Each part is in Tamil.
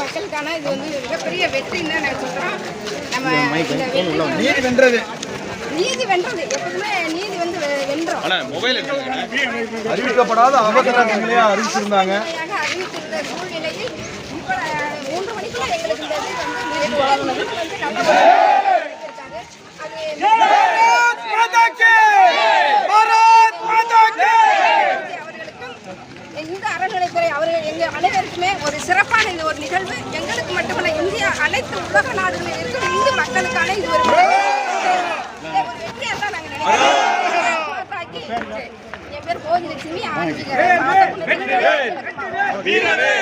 மக்களுக்கான இது வந்து மிகப்பெரிய வெற்றின்னு தான் நான் சொல்றோம் நம்ம நீதி வென்றது. நீதி வென்றது. எப்போதுமே நீதி வந்து வென்றோம் அறிவிக்கப்படாத அவசர நிலையா அறிவிச்சிருந்தாங்க அறிவித்திருந்த சூழ்நிலையில் மூன்று மணிக்குள்ள எங்களுக்கு இந்த இது வந்து வந்து அவர்களுக்கும் இந்த அறநிலைத்துறை அவர்கள் எங்க அனைவருக்குமே ஒரு சிறப்பான இது ஒரு நிகழ்வு. எங்களுக்கு மட்டுமல்ல இந்தியா அனைத்து உலக நாடுகளில் இருக்கும் இந்து மக்களுக்கான இது ஒரு இதை ஒரு வெற்றியா தான் நாங்க நினைக்கிறோம். என் பேர் போதிலட்சுமி ஆன்மீக மாதா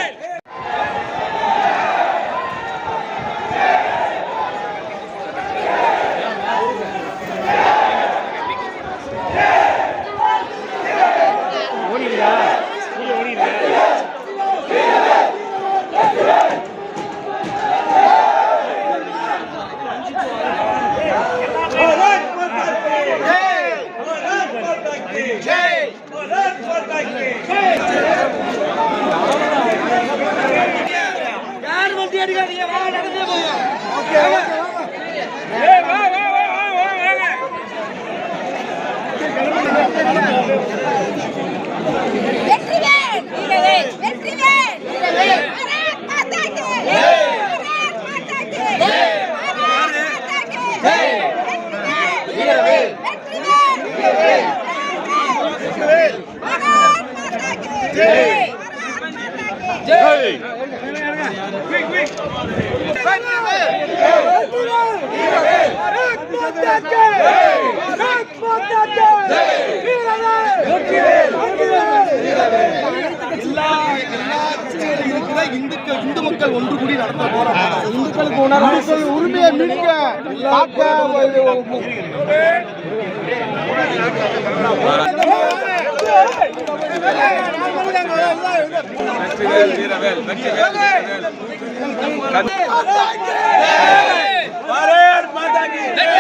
जय இந்துக்கள் இந்து மக்கள் ஒன்று கூடி நடந்த போராட்டம் இந்துக்களுக்கு உரிமையை மீட்க வீரவேல் माता की जय भारत माता की जय भारत माता की